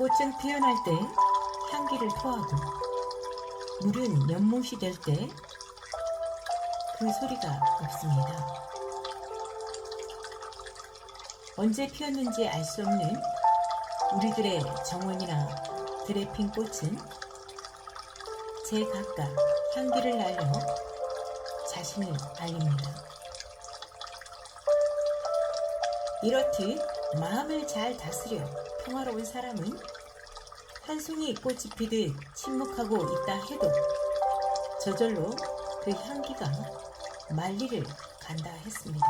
꽃은 피어날 때 향기를 토하고 물은 연못이 될 때 그 소리가 없습니다. 언제 피었는지 알 수 없는 우리들의 정원이나 들의 핀 꽃은 제 각각 향기를 날려 자신을 알립니다. 이렇듯 마음을 잘 다스려 평화로운 사람은 한 송이 꽃이 피듯 침묵하고 있다 해도 저절로 그 향기가 만리를 간다 했습니다.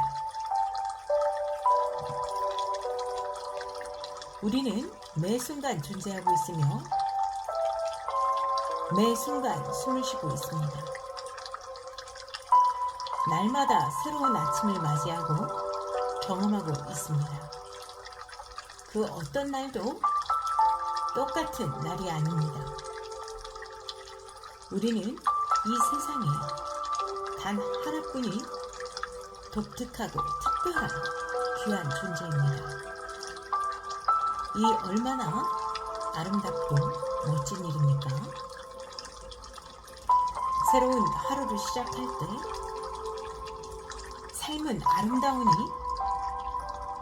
우리는 매 순간 존재하고 있으며 매 순간 숨을 쉬고 있습니다. 날마다 새로운 아침을 맞이하고 경험하고 있습니다. 그 어떤 날도 똑같은 날이 아닙니다. 우리는 이 세상에 단 하나뿐인 독특하고 특별한 귀한 존재입니다. 이 얼마나 아름답고 멋진 일입니까? 새로운 하루를 시작할 때 삶은 아름다우니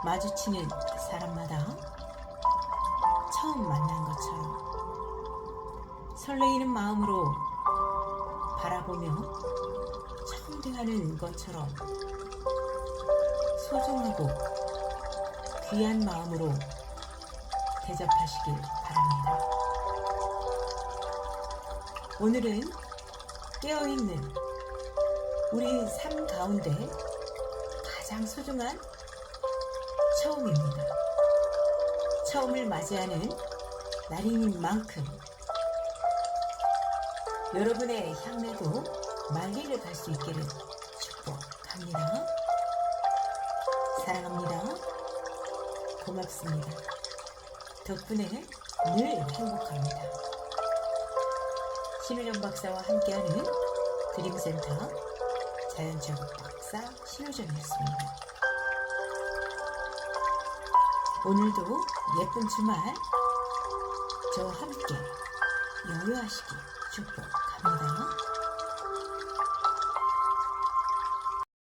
마주치는 사람마다 처음 만난 것처럼 설레이는 마음으로 바라보며 처음 대하는 것처럼 소중하고 귀한 마음으로 대접하시길 바랍니다. 오늘은 깨어있는 우리 삶 가운데 가장 소중한 처음입니다. 처음을 맞이하는 날인 만큼 여러분의 향내도 만리를 갈 수 있기를 축복합니다. 사랑합니다. 고맙습니다. 덕분에 늘 행복합니다. 신우정 박사와 함께하는 드림센터 자연철학 박사 신우정이었습니다. 오늘도 예쁜 주말 저와 함께 여유하시길.